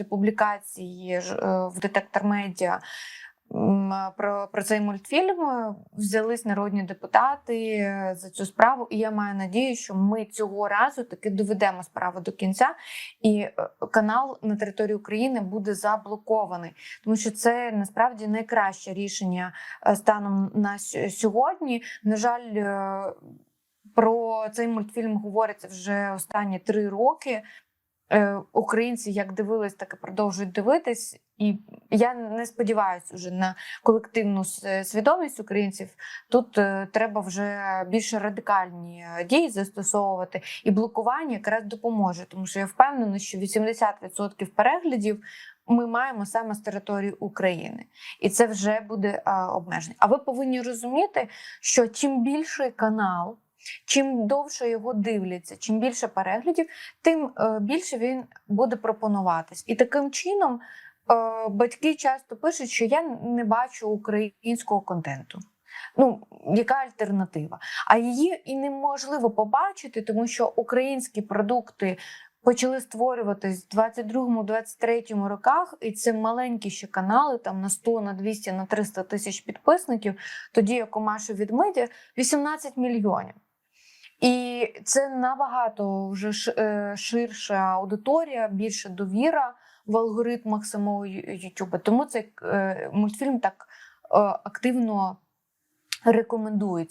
після публікації е, в детектор медіа. Про, про цей мультфільм е, взялись народні депутати е, за цю справу, і я маю надію, що ми цього разу таки доведемо справу до кінця, і канал на території України буде заблокований, тому що це насправді найкраще рішення станом на сьогодні. На жаль, про цей мультфільм говориться вже останні три роки. Е, Українці як дивились, так і продовжують дивитись. І я не сподіваюся вже на колективну свідомість українців. Тут е, треба вже більш радикальні е, дії застосовувати, і блокування якраз допоможе, тому що я впевнена, що 80% переглядів ми маємо саме з території України, і це вже буде е, обмеження. А ви повинні розуміти, що чим більший канал. Чим довше його дивляться, чим більше переглядів, тим е, більше він буде пропонуватись. І таким чином е, батьки часто пишуть, що я не бачу українського контенту. Ну, яка альтернатива? А її і неможливо побачити, тому що українські продукти почали створюватись в 22-23 роках, і це маленькі ще канали, там на 100, на 200, на 300 тисяч підписників. Тоді як у Маші від медіа 18 мільйонів. І це набагато вже е, ширша аудиторія, більша довіра в алгоритмах самого Ютуба. Тому цей е, мультфільм так е, активно рекомендується.